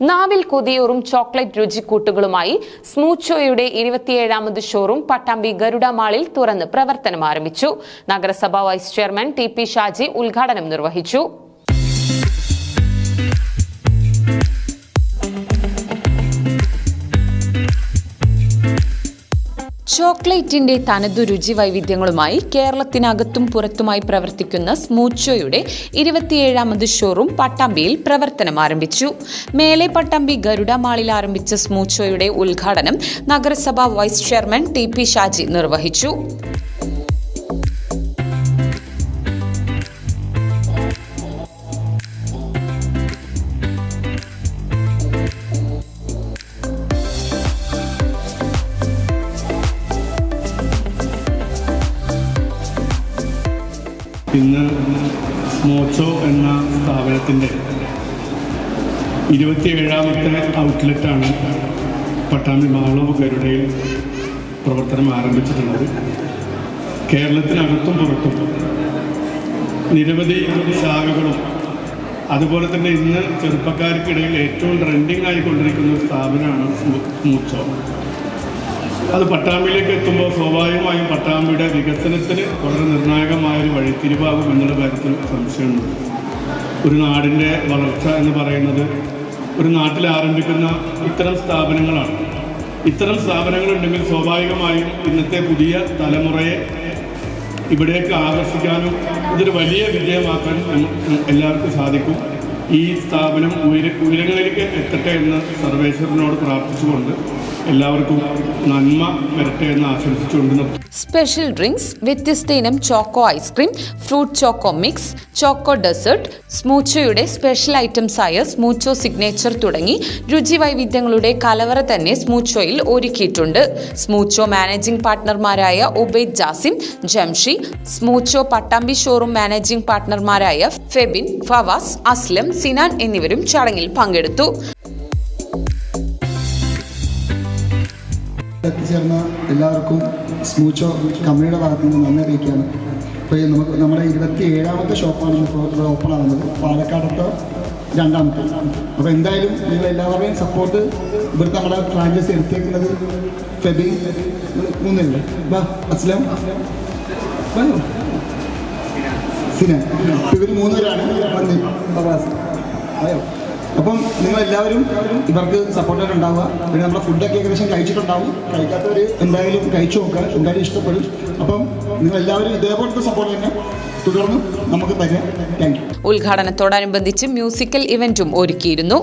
നാവിൽ കൊതിയൂറും ചോക്ലേറ്റ് രുചിക്കൂട്ടുകളുമായി സ്മൂച്ചോയുടെ ഇരുപത്തിയേഴാമത് ഷോറൂം പട്ടാമ്പി ഗരുഡ മാളിൽ തുറന്ന് പ്രവർത്തനം ആരംഭിച്ചു. നഗരസഭാ vice chairman T P Shaji ഉദ്ഘാടനം നിർവഹിച്ചു. ചോക്ലേറ്റിന്റെ തനതു രുചി വൈവിധ്യങ്ങളുമായി കേരളത്തിനകത്തും പുറത്തുമായി പ്രവർത്തിക്കുന്ന സ്മൂച്ചോയുടെ ഇരുപത്തിയേഴാമത് ഷോറൂം പട്ടാമ്പിയിൽ പ്രവർത്തനം ആരംഭിച്ചു. മേലെ പട്ടാമ്പി ഗരുഡ മാളിൽ ആരംഭിച്ച സ്മൂച്ചോയുടെ ഉദ്ഘാടനം നഗരസഭാ vice chairman T P Shaji നിർവഹിച്ചു. ഇന്ന് മോച്ചോ എന്ന സ്ഥാപനത്തിന്റെ ഇരുപത്തിയേഴാമത്തെ ഔട്ട്ലെറ്റാണ് പട്ടാമ്പി മാളവ് ഗരുഡയിൽ പ്രവർത്തനം ആരംഭിച്ചിട്ടുള്ളത്. കേരളത്തിനകത്തും പുറത്തും നിരവധി ശാഖകളും അതുപോലെ തന്നെ ഇന്ന് ചെറുപ്പക്കാർക്കിടയിൽ ഏറ്റവും ട്രെൻഡിങ് ആയിക്കൊണ്ടിരിക്കുന്ന സ്ഥാപനമാണ് സ്മൂച്ചോ അത് പട്ടാമ്പിയിലേക്ക് എത്തുമ്പോൾ സ്വാഭാവികമായും പട്ടാമ്പിയുടെ വികസനത്തിന് വളരെ നിർണായകമായൊരു വഴിത്തിരിവാകും എന്നുള്ള കാര്യത്തിൽ സംശയമുണ്ട്. ഒരു നാടിന്റെ വളർച്ച എന്ന് പറയുന്നത് ഒരു നാട്ടിൽ ആരംഭിക്കുന്ന ഇത്തരം സ്ഥാപനങ്ങളാണ്. ഇത്തരം സ്ഥാപനങ്ങളുണ്ടെങ്കിൽ സ്വാഭാവികമായും ഇന്നത്തെ പുതിയ തലമുറയെ ഇവിടേക്ക് ആകർഷിക്കാനും ഇതൊരു വലിയ വിജയമാക്കാൻ എല്ലാവർക്കും സാധിക്കും. ഈ സ്ഥാപനം ഉയര ഉയരങ്ങളിലേക്ക് എത്തട്ടെ എന്ന് സർവേശ്വരനോട് പ്രാർത്ഥിച്ചുകൊണ്ട് എല്ലാവർക്കും നന്മ വരട്ടെ എന്ന് സ്പെഷ്യൽ ഡ്രിങ്ക്സ് വ്യത്യസ്ത ഇനം choco ice cream fruit choco mix choco dessert സ്മൂച്ചോയുടെ special items ആയ സ്മൂച്ചോ സിഗ്നേച്ചർ തുടങ്ങി രുചി വൈവിധ്യങ്ങളുടെ കലവറ തന്നെ സ്മൂച്ചോയിൽ ഒരുക്കിയിട്ടുണ്ട്. സ്മൂച്ചോ മാനേജിംഗ് പാർട്ട്ണർമാരായ ഉബൈദ് ജാസിം ജംഷി സ്മൂച്ചോ പട്ടാമ്പി ഷോറൂം മാനേജിംഗ് പാർട്ട്ണർമാരായ ഫെബിൻ ഫവാസ് അസ്ലം സിനാൻ എന്നിവരും ചടങ്ങിൽ പങ്കെടുത്തു. എത്തിച്ചേർന്ന എല്ലാവർക്കും സ്മൂച്ചോ കമ്പനിയുടെ ഭാഗത്ത് നിന്ന് നന്ദി അറിയിക്കുകയാണ്. ഇപ്പോൾ ഈ നമുക്ക് നമ്മുടെ ഇരുപത്തി ഏഴാമത്തെ ഷോപ്പാണ് ഇപ്പോൾ ഇവിടെ ഓപ്പൺ ആകുന്നത് പാലക്കാടത്തെ രണ്ടാമത്തെ. അപ്പോൾ എന്തായാലും നിങ്ങൾ എല്ലാവരുടെയും സപ്പോർട്ട് ഇവിടുത്തെ നമ്മുടെ ഫ്രാഞ്ചൈസി എടുത്തേക്കുന്നത് ഫെബി മൂന്നില്ലേ ബാ അസ്ലം. സിന. ഇവർ മൂന്നുപേരാണ്. വന്നി. അയ്യോ അപ്പം നിങ്ങൾ എല്ലാവരും ഇവർക്ക് സപ്പോർട്ടായിട്ട് ഉണ്ടാവുക. പിന്നെ നമ്മുടെ ഫുഡൊക്കെ ഏകദേശം കഴിച്ചിട്ടുണ്ടാവും. കഴിക്കാത്തവർ എന്തായാലും കഴിച്ചു നോക്കുക. എന്തായാലും ഇഷ്ടപ്പെടും. അപ്പം നിങ്ങൾ എല്ലാവരും ഇതേപോലത്തെ സപ്പോർട്ട് തന്നെ തുടർന്ന് നമുക്ക് തരാം. താങ്ക് യു ഉദ്ഘാടനത്തോടനുബന്ധിച്ച് മ്യൂസിക്കൽ ഇവന്റും ഒരുക്കിയിരുന്നു.